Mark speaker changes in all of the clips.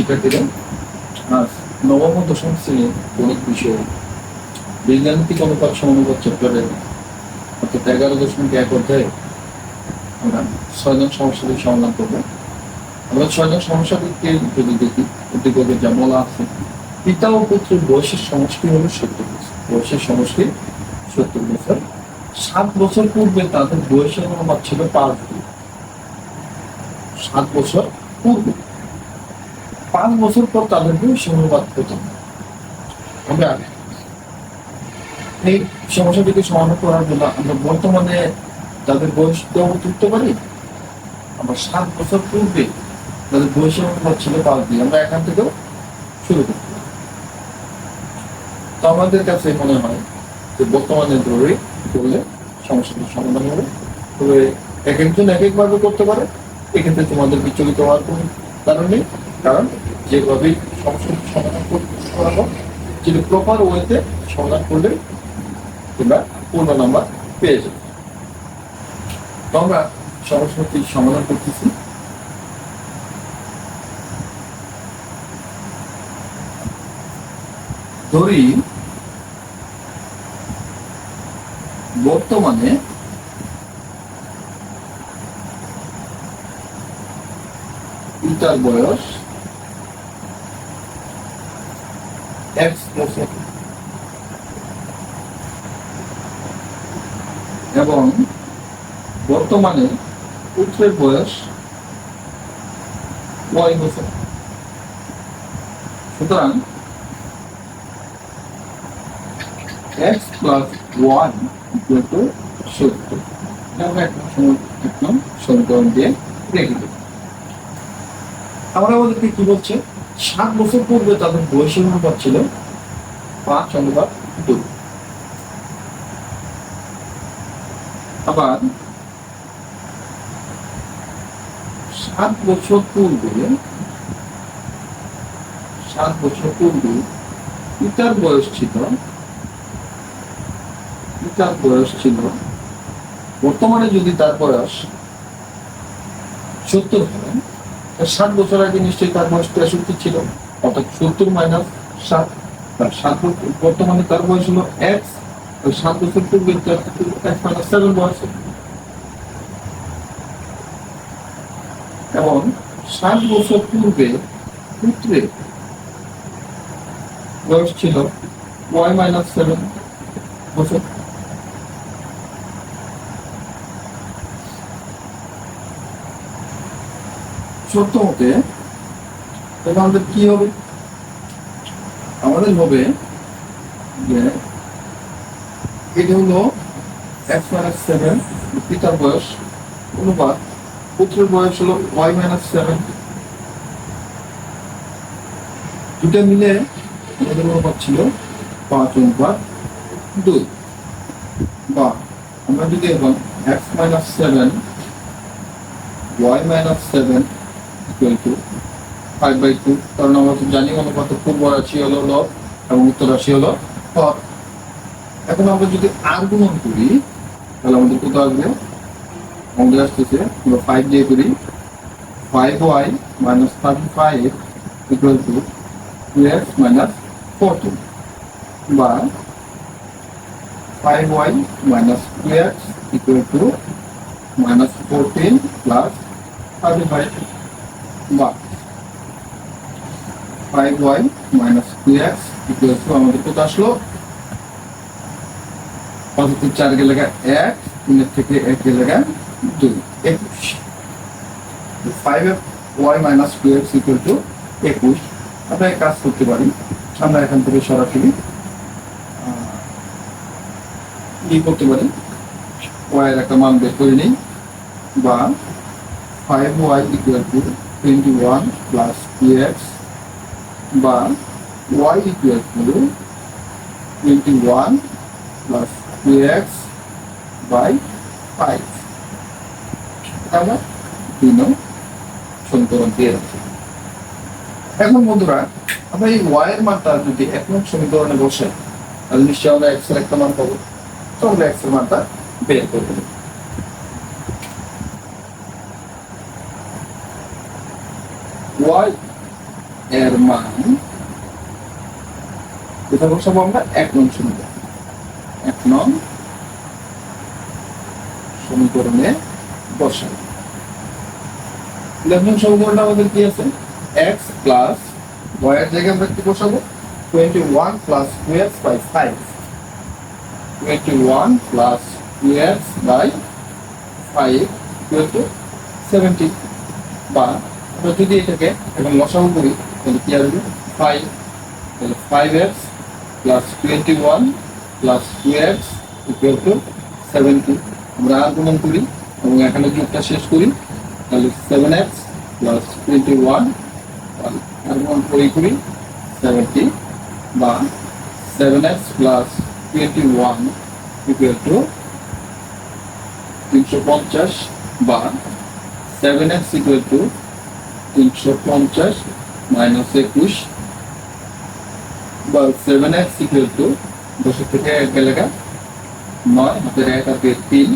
Speaker 1: শিক্ষার্থীরা আজ নবম ও দশম শ্রেণির গণিত বিষয়ে বীজগাণিতিক অনুপাত সমানুপাত চ্যাপ্টারের অর্থাৎ এগারো দশমিক এক অধ্যায়ে আমরা ছয়জন সমস্যাদের সমাধান করব। আমরা ছয়জন সমস্যাদেরকে যদি দেখি উদ্দীপকে যা বলা আছে, পিতা ও পুত্রের বয়সের সমষ্টি হলো সত্তর বছর। বয়সের সমষ্টি সত্তর বছর। সাত বছর পূর্বে তাদের বয়সের অনুপাত ছিল পাঁচ সাত বছর পূর্বে। পাঁচ বছর পর তাদেরকে অনুপাত হতো আমরা এই সমস্যাটিকে সমাধান করার জন্য আমরা বর্তমানে তাদের বয়স উঠতে পারি। আমরা সাত বছর পূর্বে তাদের বয়সের অনুপাত ছিল পাঁচ দিন। আমরা এখান থেকেও শুরু করতে পারি। তো আমাদের কাছে মনে হয় যে বর্তমানে ধরে করলে সমস্যাটির সমাধান হবে। তবে এক একজন এক একভাবে করতে পারে। এক্ষেত্রে তোমাদের বিচলিত হওয়ার কোনো কারণ নেই। কারণ যেভাবে সমস্যাটির সমাধান করতে করা হোক প্রপার ওয়েতে সমাধান করলে তোমরা পূর্ণ নাম্বার পেয়ে যাবে। আমরা সমস্যাটি সমাধান করতেছি। ধরি, বর্তমানে পিতার বয়স বছর এবং বর্তমানে পুত্রের বয়স ওয়াই বছর। সুতরাং এক্স প্লাস ওয়ান টু সত্তর। আমরা একদম সমীকরণ দিয়ে রেখে দেব। আমরা আমাদেরকে কি বলছে? সাত বছর পূর্বে তাদের বয়সের অনুপাত ছিল পাঁচ অনুপাত দুই। আবার সাত বছর পূর্বে, সাত বছর পূর্বে পিতার বয়স ছিল, পিতার বয়স ছিল, বর্তমানে যদি তার বয়স সত্তর হয় ষাট বছর আগে নিশ্চয়ই তার বয়স তেষট্টি ছিল, অর্থাৎ সত্তর মাইনাস সাত তার সাত বছর, বর্তমানে তার বয়স হলো ওই সাত বছর পূর্বে এক্স মাইনাস সেভেন বয়স। এবং ষাট বছর পূর্বে পুত্রের বয়স ছিল ওয়াই মাইনাস সেভেন বছর। সত্য মতে তাহলে আমাদের কি হবে? আমাদের হবে যে এটা হলো এক্স মাইনাস সেভেন পিতার বয়স, অনুপাত, পুত্রের বয়স হলো ওয়াই মাইনাস সেভেন দুটা মিলে আমাদের অনুপাত ছিল পাঁচ অনুপাত দুই। বা আমরা যদি এখন X minus seven Y minus seven equal to five by two কারণ আমরা তো জানি অনুপাত পূর্ব রাশি হলো লব এবং উত্তর রাশি হলো হর এখন আমরা যদি আর গুণন করি, তাহলে আমাদের কত আসবে? আমাদের আসতেছে আমরা ফাইভ দিয়ে করি। Five Y minus thirty five equal to two X minus fourteen বা five Y minus two X equal to minus fourteen plus thirty five বা five Y minus two X equal to আমাদের কত আসলো? Positive চার গেলে এক, তিনের থেকে এক গেলে দুই। একুশ। Five Y minus two X equal to একুশ। আমরা কাজ করতে পারি। আমরা এখান থেকে সরাসরি ই করতে পারি। ওয়াইয়ের একটা মান বের করে নিই। বা five Y equal to twenty one plus two বা Y equal to twenty one plus by five আমরা দুই সমীকরণ দিয়ে রাখি এখন বন্ধুরা, আমরা এই ওয়াই এর মানটা যদি এক নং সমীকরণে বসে, তাহলে নিশ্চয়ই আমরা এক্সের একটা মান পাবো। তো আমরা এক্সের মানটা বের করে দেবো। ওয়াই এর মান কোথায় বসাবো আমরা এক নং সমীকরণ। এক নং সমীকরণে বসাবো নং সমীকরণটা আমাদের কি আছে? এক্স প্লাস এর জায়গায় আমরা কি বসাবো? Twenty one plus two X by five twenty one plus two X by five equal to seventy বা যদি এটাকে এখন লসাগু করি তাহলে কি আসবে ফাইভ তাহলে five X plus twenty one plus two X equal to seventy আমরা আগুমন করি এবং এখানে যোগটা শেষ করি, তাহলে seven X plus twenty one আগুমন করি করি সেভেন্টি বা seven X plus twenty one equal to তিনশো পঞ্চাশ বা সেভেন এক্স ইকুয়াল টু তিনশো পঞ্চাশ মাইনাস একুশ বা সেভেন এক্স ইকুয়াল টু দশের থেকে এক গেলেগা নয়, হাতের এক হাতে তিন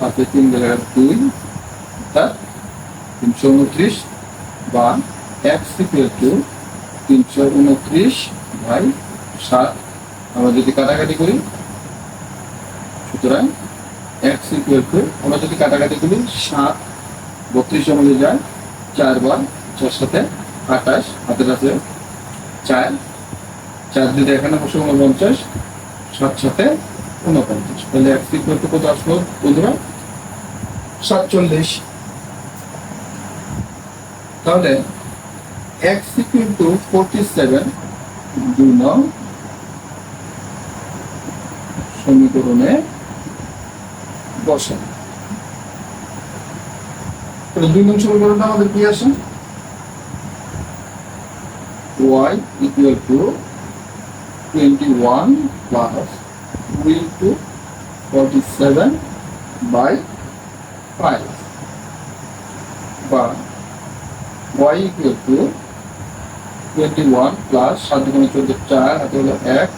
Speaker 1: হাতে তিন গেলেগা দুই, অর্থাৎ তিনশো উনত্রিশ বা এক্স ইকুয়াল টু তিনশো উনত্রিশ বাই সাত। আমরা যদি কাটাকাটি করি, সুতরাং এক্স ইকুয়াল টু আমরা যদি কাটাকাটি করি, সাত। বত্রিশ মধ্যে যায় চারবার চার সাথে আঠাশ, হাতের আছে চার চার যদি এখানে বসে উনপঞ্চাশ, সাত সাথে উনপঞ্চাশ। তাহলে এক্স ইকুয়াল টু কত আসলো বন্ধুরা? সাতচল্লিশ। তাহলে এক্স টু ফোরটি সেভেন দুই নং সমীকরণে তাহলে দুই নং সমীকরণটা আমাদের কি আসে? Y equal to 21 plus 2 into 47 by 5 বা y equal to 21 plus 7 দুগুণে 14 4 হাতে হলো 1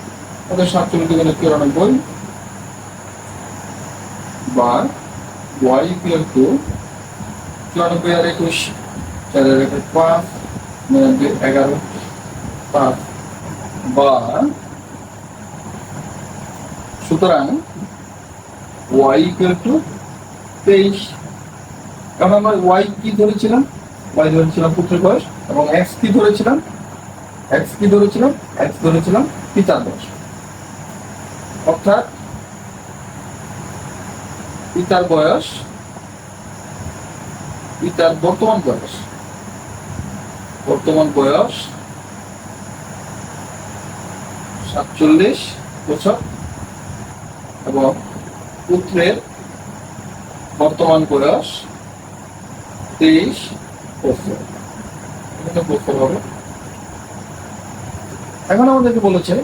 Speaker 1: হাতে 47 দুগুণে 94 বা y equal to 94 আর 21 4 আর 1 5 নিরানব্বই এগারো পাঁচ বা সুতরাং y ইকুয়াল টু তেইশ। কারণ আমরা y কি ধরেছিলাম? y ধরেছিলাম পুত্রের বয়স এবং x কি ধরেছিলাম? x কি ধরেছিলাম? x ধরেছিলাম পিতার বয়স। অর্থাৎ পিতার বয়স, পিতার বর্তমান বয়স। বর্তমান বয়স সাতচল্লিশ বছর এবং পুত্রের বর্তমান বয়স তেইশ বছর। হবে। এখন আমাদেরকে বলেছে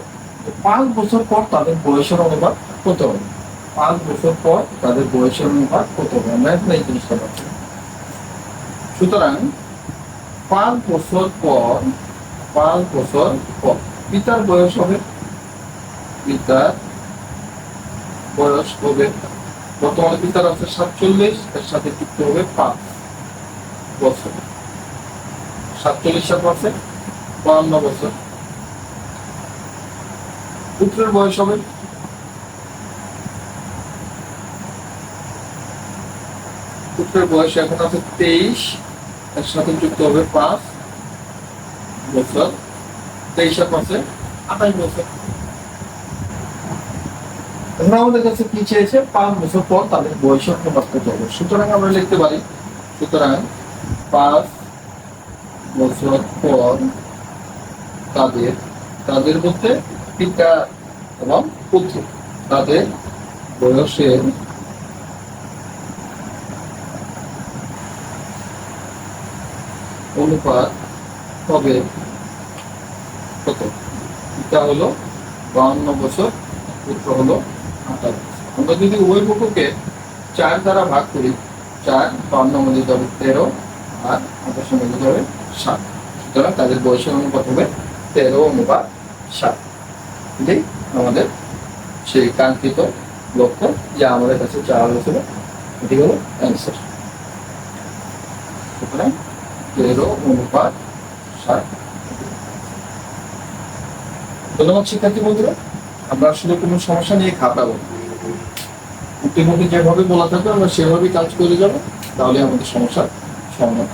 Speaker 1: পাঁচ বছর পর তাদের বয়সের অনুপাত কত হবে? পাঁচ বছর পর তাদের বয়সের অনুপাত কত হবে? আমরা এখন এই জিনিসটা পাচ্ছি সুতরাং পাঁচ বছর পর, পাঁচ বছর পর পিতার বয়স হবে পিতার বয়স হবে বর্তমানে পিতার আছে সাতচল্লিশ, এর সাথে যুক্ত হবে পাঁচ বছর। সাতচল্লিশ সাত বছর বাহান্ন বছর। পুত্রের বয়স হবে পুত্রের বয়স এখন আছে তেইশ, এর সাথে যুক্ত হবে পাঁচ বছর। তেইশ পাঁচে আঠাশ বছর। আমাদের কাছে কি চেয়েছে? পাঁচ বছর পর তাদের অনুপাত কত হবে। সুতরাং আমরা লিখতে পারি, সুতরাং পাঁচ বছর পর তাদের তাদের মধ্যে পিতা এবং পুত্র, তাদের বয়সের অনুপাত হবে কত? পিতা হলো বাউন্ন বছর, পুত্র হলো আমরা যদি উভয় পক্ষকে চার দ্বারা ভাগ করি, চার বাউন্ন মধ্যে যাবে তেরো, আর আঠাশ মধ্যে যাবে সাত। সুতরাং তাদের বয়সের অনুপাত হবে তেরো অনুপাত সাত। এটাই আমাদের সেই কাঙ্ক্ষিত লক্ষ্য যা আমাদের কাছে চাওয়া হয়েছিল। এটি হলো অ্যান্সার সুতরাং তেরো অনুপাত ষাট ধন্যবাদ শিক্ষার্থী বন্ধুরা। আমরা আসলে কোনো সমস্যা নিয়ে খাটাবো মধ্যে যেভাবে বলা থাকবে, আমরা সেভাবেই কাজ করে যাব, তাহলে আমাদের সমস্যার সমাধান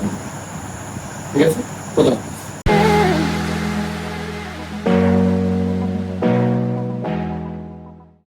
Speaker 1: ঠিক আছে? প্রথম